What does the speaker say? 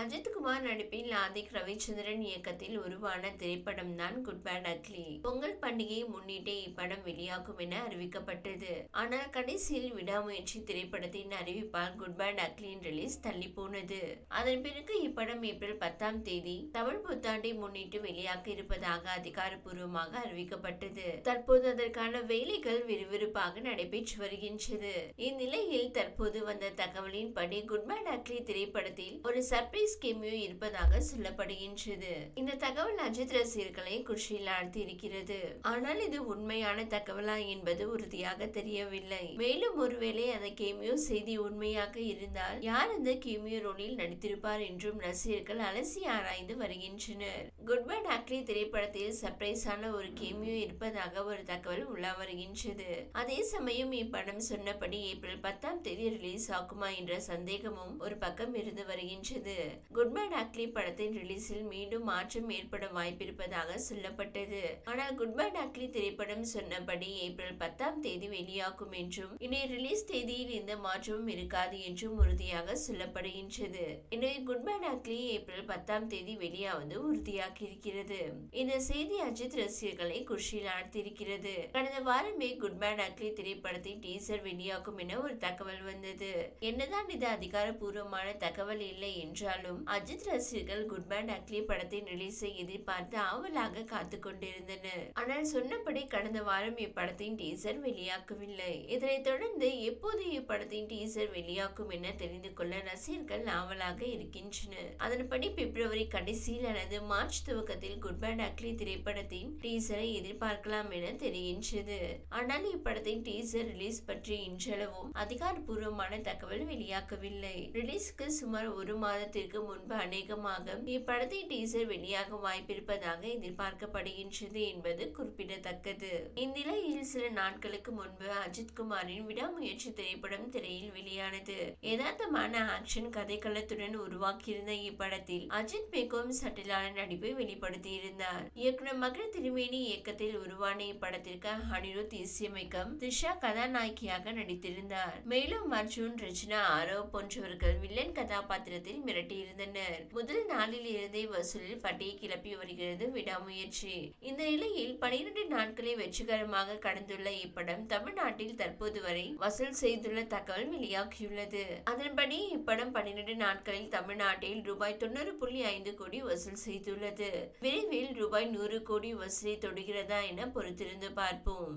அஜித்குமார் நடிப்பில் ஆதிக் ரவிச்சந்திரன் இயக்கத்தில் உருவான திரைப்படம் தான் குட் பேட் அக்லி பொங்கல் பண்டிகையை முன்னிட்டே இப்படம் வெளியாகும் என அறிவிக்கப்பட்டது. ஆனால் கடைசியில் விடாமுயற்சி திரைப்படத்தின் அறிவிப்பால் குட் பேட் அக்லியின் ரிலீஸ் தள்ளி போனது அதன் பிறகு இப்படம் ஏப்ரல் பத்தாம் தேதி தமிழ் புத்தாண்டை முன்னிட்டு வெளியாக இருப்பதாக அதிகாரப்பூர்வமாக அறிவிக்கப்பட்டது. தற்போது அதற்கான வேலைகள் விறுவிறுப்பாக நடைபெற்று வருகின்றது. இந்நிலையில் தற்போது வந்த தகவலின்படி குட் பேட் அக்லி திரைப்படத்தில் ஒரு சர்ப்ரைஸ் கேமியோ இருப்பதாக சொல்லப்படுகின்றது. இந்த தகவல் அஜித் ரசிகர்களை குஷியில் ஆழ்த்தி இருக்கிறது ஆனால் இது உண்மையான தகவலா என்பது உறுதியாக தெரியவில்லை. மேலும் ஒருவேளை அந்த கேமியோ செய்தி உண்மையாக இருந்தால் யார் அந்த கேமியோ ரோலில் நடித்திருப்பார் என்றும் ரசிகர்கள் அலசி ஆராய்ந்து வருகின்றனர். குட் பை டாக்டரி திரைப்படத்தில் சர்ப்ரைஸான ஒரு கேமியோ இருப்பதாக ஒரு தகவல் உலா வருகின்றது. அதே சமயம் இப்படம் சொன்னபடி ஏப்ரல் பத்தாம் தேதி ரிலீஸ் ஆகுமா என்ற சந்தேகமும் ஒரு பக்கம் இருந்து வருகின்றது. குட் பை டாக்லி படத்தின் ரிலீஸில் மீண்டும் மாற்றம் ஏற்பட வாய்ப்பிருப்பதாக சொல்லப்பட்டது. ஆனால் குட் பை அக்லி திரைப்படம் சொன்னபடி ஏப்ரல் பத்தாம் தேதி வெளியாகும் என்றும் இனி ரிலீஸ் தேதியில் எந்த மாற்றமும் இருக்காது என்றும் உறுதியாக சொல்லப்படுகின்றது. எனவே குட் பை அக்லி ஏப்ரல் பத்தாம் தேதி வெளியாவது உறுதியாகி இருக்கிறது இந்த செய்தி அஜித் ரசிகர்களை குஷியில் ஆழ்த்தியிருக்கிறது. கடந்த வாரமே குட் பேட் அக்லி திரைப்படத்தின் டீசர் வெளியாகும் என ஒரு தகவல் வந்தது. என்னதான் இது அதிகாரப்பூர்வமான தகவல் இல்லை என்றாலும் அஜித் ரசிகர்கள் குட் பேட் அக்லி படத்தின் ரிலீஸை எதிர்பார்த்து ஆவலாக காத்து கொண்டிருந்தனர். ஆனால் சொன்னபடி கடந்த வாரம் இப்படத்தின் டீசர் வெளியாகவில்லை. இதனைத் தொடர்ந்து எப்போது இப்படத்தின் டீசர் வெளியாகும் என தெரிந்து கொள்ள ரசிகர்கள் ஆவலாக இருக்கின்றனர். அதன்படி பிப்ரவரி கடைசியில் அல்லது மார்ச் துவக்கத்தில் குட் பேட் அக்லி திரைப்படத்தின் டீசரை எதிர்பார்க்கலாம் என தெரிகின்றது. ஆனால் இப்படத்தின் டீசர் ரிலீஸ் பற்றி இன்றளவும் அதிகாரப்பூர்வமான தகவல் வெளியாகவில்லை. ரிலீஸ்க்கு சுமார் ஒரு மாதத்திற்கு முன்பு அநேகமாக இப்படத்தின் டீசர் வெளியாக வாய்ப்பிருப்பதாக எதிர்பார்க்கப்படுகின்றது என்பது குறிப்பிடத்தக்கது. இந்நிலையில் சில நாட்களுக்கு முன்பு அஜித் குமாரின் விடாமுயற்சி திரைப்படம் திரையில் வெளியானது. யதார்த்தமான ஆக்ஷன் கதைக்களத்துடன் உருவாக்கியிருந்த இப்படத்தில் அஜித் மிகவும் சட்டிலான நடிப்பை வெளிப்படுத்தியிருந்தார். இயக்குனர் மகன் திருமேனி இயக்கத்தில் உருவான இப்படத்திற்கு அனிருத் இசையமைக்கம் திரிஷா கதாநாயகியாக நடித்திருந்தார். மேலும் அர்ஜுன் ரச்சனா ஆரோ போன்றவர்கள் வில்லன் கதாபாத்திரத்தில் மிரட்டி மிரட்டியிருந்தனர் முதல் நாளில் இருந்தே வசூலில் பட்டியை கிளப்பி வருகிறது விடாமுயற்சி. இந்த நிலையில் பனிரெண்டு நாட்களை வெற்றிகரமாக கடந்துள்ள இப்படம் தமிழ்நாட்டில் தற்போது வரை வசூல் செய்துள்ள தகவல் வெளியாகியுள்ளது. அதன்படி இப்படம் பன்னிரண்டு நாட்களில் தமிழ்நாட்டில் ரூபாய் தொண்ணூறு புள்ளி ஐந்து கோடி வசூல் செய்துள்ளது. விரைவில் ரூபாய் நூறு கோடி வசூலை தொடுகிறதா என பொறுத்திருந்து பார்ப்போம்.